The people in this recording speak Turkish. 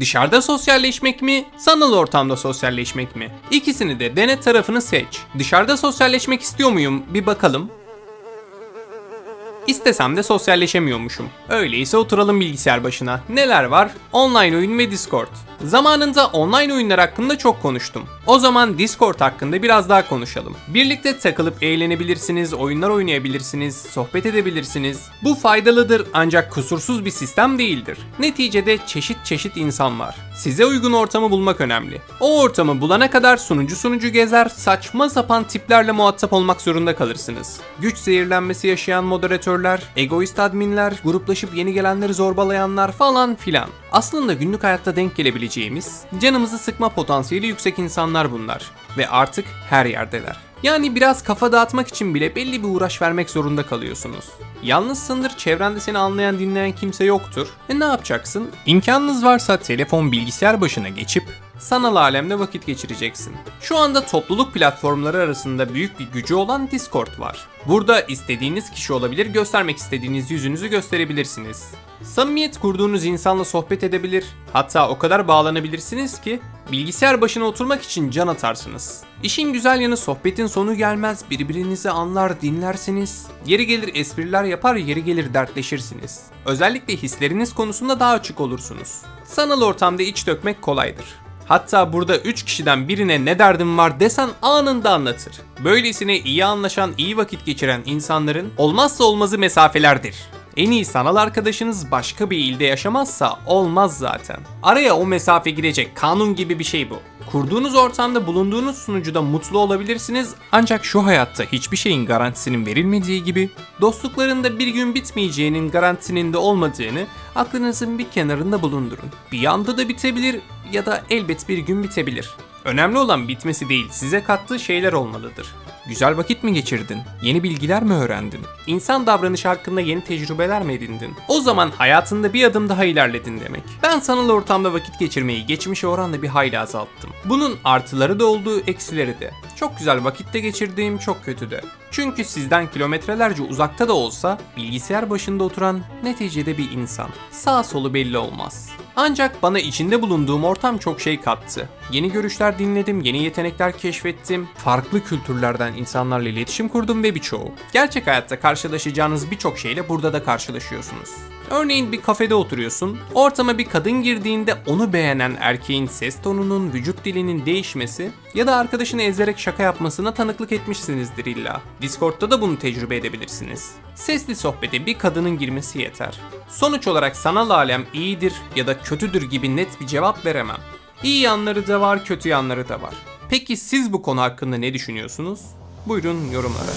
Dışarıda sosyalleşmek mi, sanal ortamda sosyalleşmek mi? İkisini de dene tarafını seç. Dışarıda sosyalleşmek istiyor muyum? Bir bakalım. İstesem de sosyalleşemiyormuşum. Öyleyse oturalım bilgisayar başına. Neler var? Online oyun ve Discord. Zamanında online oyunlar hakkında çok konuştum. O zaman Discord hakkında biraz daha konuşalım. Birlikte takılıp eğlenebilirsiniz, oyunlar oynayabilirsiniz, sohbet edebilirsiniz. Bu faydalıdır ancak kusursuz bir sistem değildir. Neticede çeşit çeşit insan var. Size uygun ortamı bulmak önemli. O ortamı bulana kadar sunucu sunucu gezer, saçma sapan tiplerle muhatap olmak zorunda kalırsınız. Güç zehirlenmesi yaşayan moderatörler, egoist adminler, gruplaşıp yeni gelenleri zorbalayanlar falan filan. Aslında günlük hayatta denk gelebileceğimiz, canımızı sıkma potansiyeli yüksek insanlar bunlar. Ve artık her yerdeler. Yani biraz kafa dağıtmak için bile belli bir uğraş vermek zorunda kalıyorsunuz. Yalnızsındır, çevrende seni anlayan dinleyen kimse yoktur. E ne yapacaksın? İmkanınız varsa telefon bilgisayar başına geçip sanal alemde vakit geçireceksin. Şu anda topluluk platformları arasında büyük bir gücü olan Discord var. Burada istediğiniz kişi olabilir, göstermek istediğiniz yüzünüzü gösterebilirsiniz. Samimiyet kurduğunuz insanla sohbet edebilir, hatta o kadar bağlanabilirsiniz ki bilgisayar başına oturmak için can atarsınız. İşin güzel yanı sohbetin sonu gelmez, birbirinizi anlar, dinlersiniz. Yeri gelir espriler yapar, yeri gelir dertleşirsiniz. Özellikle hisleriniz konusunda daha açık olursunuz. Sanal ortamda iç dökmek kolaydır. Hatta burada 3 kişiden birine ne derdim var desen anında anlatır. Böylesine iyi anlaşan, iyi vakit geçiren insanların olmazsa olmazı mesafelerdir. En iyi sanal arkadaşınız başka bir ilde yaşamazsa olmaz zaten. Araya o mesafe girecek kanun gibi bir şey bu. Kurduğunuz ortamda bulunduğunuz sunucuda mutlu olabilirsiniz ancak şu hayatta hiçbir şeyin garantisinin verilmediği gibi dostluklarında bir gün bitmeyeceğinin garantisinin de olmadığını aklınızın bir kenarında bulundurun. Bir anda da bitebilir ya da elbet bir gün bitebilir. Önemli olan bitmesi değil, size kattığı şeyler olmalıdır. Güzel vakit mi geçirdin? Yeni bilgiler mi öğrendin? İnsan davranışı hakkında yeni tecrübeler mi edindin? O zaman hayatında bir adım daha ilerledin demek. Ben sanal ortamda vakit geçirmeyi geçmişe oranla bir hayli azalttım. Bunun artıları da olduğu, eksileri de. Çok güzel vakitte geçirdiğim, çok kötü de. Çünkü sizden kilometrelerce uzakta da olsa bilgisayar başında oturan neticede bir insan. Sağ solu belli olmaz. Ancak bana içinde bulunduğum ortam çok şey kattı. Yeni görüşler dinledim, yeni yetenekler keşfettim, farklı kültürlerden insanlarla iletişim kurdum ve birçoğu. Gerçek hayatta karşılaşacağınız birçok şeyle burada da karşılaşıyorsunuz. Örneğin bir kafede oturuyorsun, ortama bir kadın girdiğinde onu beğenen erkeğin ses tonunun, vücut dilinin değişmesi ya da arkadaşını ezerek şaka yapmasına tanıklık etmişsinizdir illa. Discord'da da bunu tecrübe edebilirsiniz. Sesli sohbete bir kadının girmesi yeter. Sonuç olarak sanal alem iyidir ya da kötüdür gibi net bir cevap veremem. İyi yanları da var, kötü yanları da var. Peki siz bu konu hakkında ne düşünüyorsunuz? Buyurun yorumlara.